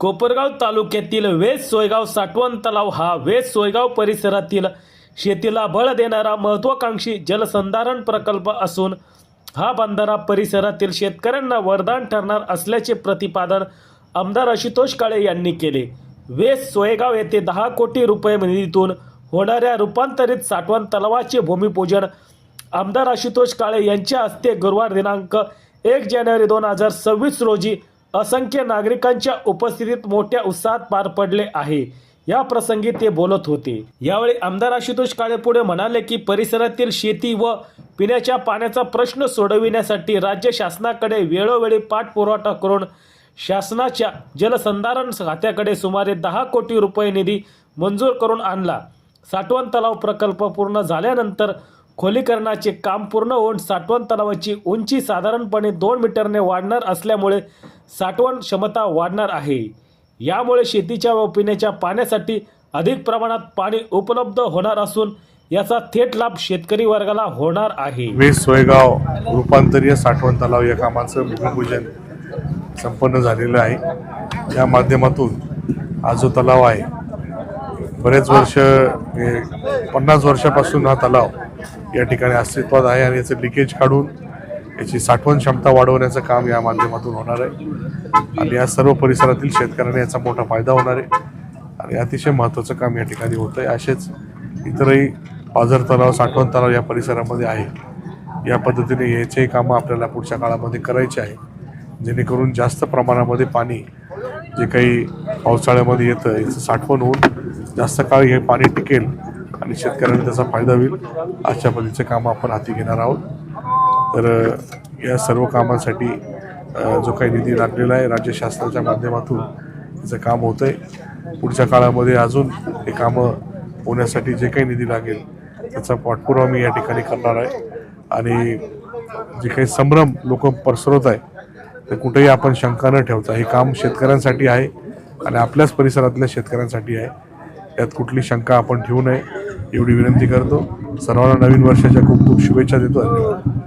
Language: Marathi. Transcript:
कोपरगाव तालुक्यातील वेस सोयगाव साठवण तलाव हा वेस सोयगाव परिसरातील शेतीला बळ देणारा महत्त्वाकांक्षी जलसंधारण प्रकल्प असून हा बंधारा परिसरातील शेतकऱ्यांना वरदान ठरणार असल्याचे प्रतिपादन आमदार आशुतोष काळे यांनी केले. वेस सोयगाव येथे दहा कोटी रुपये निधीतून होणाऱ्या रूपांतरित साठवण तलावाचे भूमिपूजन आमदार आशुतोष काळे यांच्या हस्ते गुरुवार दिनांक एक जानेवारी दोन हजार सव्वीस रोजी असंख्य नागरिकांच्या उपस्थितीत मोठ्या उत्साहात पार पडले आहे. या प्रसंगी ते बोलत होते. यावेळी आमदार आशुतोष काळे पुढे म्हणाले की परिसरातील शेती व पिण्याच्या पाण्याचा प्रश्न सोडविण्यासाठी राज्य शासनाकडे वेळोवेळी पाठपुरवठा करून शासनाच्या जलसंधारण खात्याकडे सुमारे दहा कोटी रुपये निधी मंजूर करून आणला. साठवण तलाव प्रकल्प पूर्ण झाल्यानंतर खोलीकरणाचे काम पूर्ण होऊन साठवण तलावाची उंची साधारणपणे दोन मीटरने वाढणार असल्यामुळे साठवण क्षमता वाढणार आहे. यामुळे शेतीच्या व पिण्याच्या पाण्यासाठी अधिक प्रमाणात पाणी उपलब्ध होणार असून याचा थेट लाभ शेतकरी वर्गाला होणार आहे. मी सोयगाव रूपांतरीय साठवण तलाव या कामाचं भूमिपूजन संपन्न झालेलं आहे. या माध्यमातून हा जो तलाव आहे बरेच वर्ष हे पन्नास वर्षापासून हा तलाव या ठिकाणी अस्तित्वात आहे आणि याचं लिकेज काढून याची साठवण क्षमता वाढवण्याचं काम या माध्यमातून होणार आहे. आणि या सर्व परिसरातील शेतकऱ्यांना याचा मोठा फायदा होणार आहे. आणि अतिशय महत्त्वाचं काम या ठिकाणी होतं आहे असेच इतरही पाझर तलाव साठवण तलाव या परिसरामध्ये आहे. या पद्धतीने याचेही कामं आपल्याला पुढच्या काळामध्ये करायचे आहे. जेणेकरून जास्त प्रमाणामध्ये पाणी जे काही पावसाळ्यामध्ये येतं याचं साठवण होऊन जास्त काळ हे पाणी टिकेल आणि शेतकऱ्यांना त्याचा फायदा होईल. अशा पद्धतीचे कामं आपण हाती घेणार आहोत. तर या सर्व कामांसाठी जो काही निधी लागलेला आहे राज्य शासनाच्या माध्यमातून त्याचं काम होतं आहे पुढच्या काळामध्ये अजून हे कामं होण्यासाठी जे काही निधी लागेल त्याचा पाठपुरावा मी या ठिकाणी करणार आहे. आणि जे काही संभ्रम लोक पसरवत आहे ते कुठेही आपण शंका न ठेवता हे काम शेतकऱ्यांसाठी आहे आणि आपल्याच परिसरातल्या शेतकऱ्यांसाठी आहे. यात कुठली शंका आपण ठेवू नये एवढी विनंती करतो. सर्वांना नवीन वर्षाच्या खूप खूप शुभेच्छा देतो. धन्यवाद.